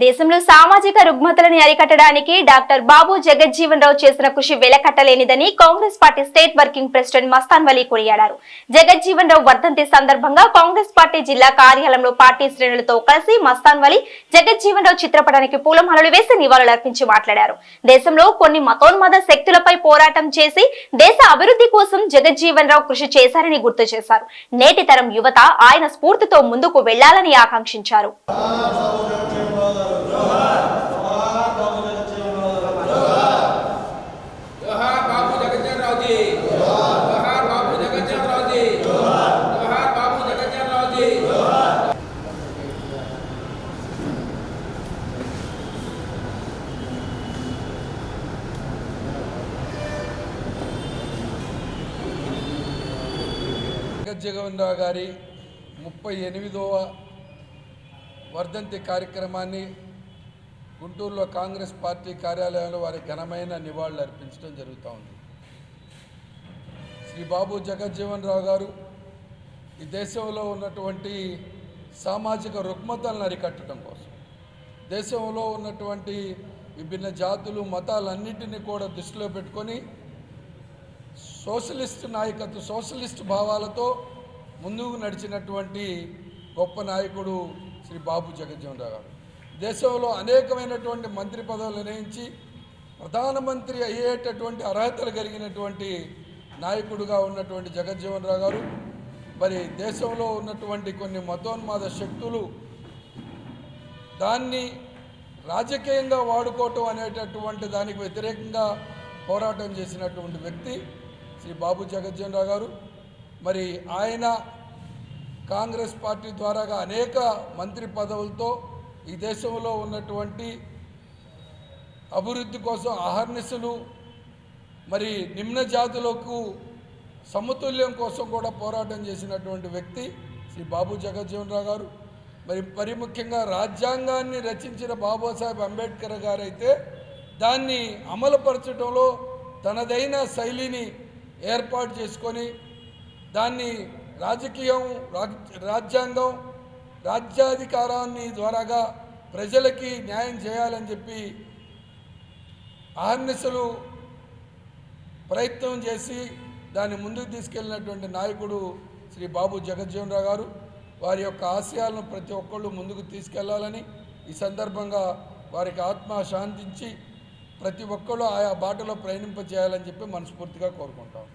దేశంలో సామాజిక రుగ్మతలను అరికట్టడానికి డాక్టర్ బాబు జగజ్జీవన్ రావు చేసిన కృషి వెలకట్టలేనిదని Congress party state working president Mastan Vali కొనియాడారు. జగజ్జీవన్ రావు వర్ధంతి సందర్భంగా కాంగ్రెస్ పార్టీ జిల్లా కార్యాలయంలో పార్టీ శ్రేణులతో కలిసి మస్తాన్ వలీ జగజ్జీవన్ రావు చిత్రపటానికి పూలమాలలు వేసి నివాళులర్పించి మాట్లాడారు. దేశంలో కొన్ని మతోన్మద శక్తులపై పోరాటం చేసి దేశ అభివృద్ధి కోసం జగజ్జీవన్ రావు కృషి చేశారని గుర్తు చేశారు. నేటి తరం యువత ఆయన స్ఫూర్తితో ముందుకు వెళ్ళాలని ఆకాంక్షించారు. జగన్ రావు గారి ముప్పై ఎనిమిదవ వర్ధంతి కార్యక్రమాన్ని గుంటూరులో కాంగ్రెస్ పార్టీ కార్యాలయంలో వారి ఘనమైన నివాళులు అర్పించడం జరుగుతూ ఉంది. శ్రీ బాబు జగజ్జీవన్ రావు గారు ఈ దేశంలో ఉన్నటువంటి సామాజిక రుగ్మతలను అరికట్టడం కోసం దేశంలో ఉన్నటువంటి విభిన్న జాతులు మతాలన్నింటినీ కూడా దృష్టిలో పెట్టుకొని సోషలిస్ట్ నాయకత్వ సోషలిస్ట్ భావాలతో ముందుకు నడిచినటువంటి గొప్ప నాయకుడు శ్రీ బాబు జగజ్జీవన్ రావు గారు. దేశంలో అనేకమైనటువంటి మంత్రి పదవులు నిర్ణయించి ప్రధానమంత్రి అయ్యేటటువంటి అర్హతలు కలిగినటువంటి నాయకుడుగా ఉన్నటువంటి జగజ్జీవన్ రావు గారు. మరి దేశంలో ఉన్నటువంటి కొన్ని మతోన్మాద శక్తులు దాన్ని రాజకీయంగా వాడుకోవటం అనేటటువంటి దానికి వ్యతిరేకంగా పోరాటం చేసినటువంటి వ్యక్తి శ్రీ బాబు జగజ్జీవన్ రావు గారు. మరి ఆయన కాంగ్రెస్ పార్టీ ద్వారాగా అనేక మంత్రి పదవులతో ఈ దేశంలో ఉన్నటువంటి అభివృద్ధి కోసం అహర్నిశలు మరి నిమ్న జాతులకు సమతుల్యం కోసం కూడా పోరాటం చేసినటువంటి వ్యక్తి శ్రీ బాబు జగజ్జీవన్ రావు గారు. మరి మరి ముఖ్యంగా రాజ్యాంగాన్ని రచించిన బాబాసాహెబ్ అంబేద్కర్ గారైతే దాన్ని అమలుపరచడంలో తనదైన శైలిని ఏర్పాటు చేసుకొని దాన్ని రాజకీయం రాజ్- రాజ్యాంగం రాజ్యాధికారాన్ని ద్వారాగా ప్రజలకి న్యాయం చేయాలని చెప్పి అహర్నిశలు ప్రయత్నం చేసి దాన్ని ముందుకు తీసుకెళ్ళినటువంటి నాయకుడు శ్రీ బాబు జగజ్జీవన్ రావు గారు. వారి యొక్క ఆశయాలను ప్రతి ఒక్కళ్ళు ముందుకు తీసుకెళ్ళాలని ఈ సందర్భంగా వారికి ఆత్మ శాంతించి ప్రతి ఒక్కళ్ళు ఆయా బాటలో ప్రయాణింపజేయాలని చెప్పి మనస్ఫూర్తిగా కోరుకుంటాం.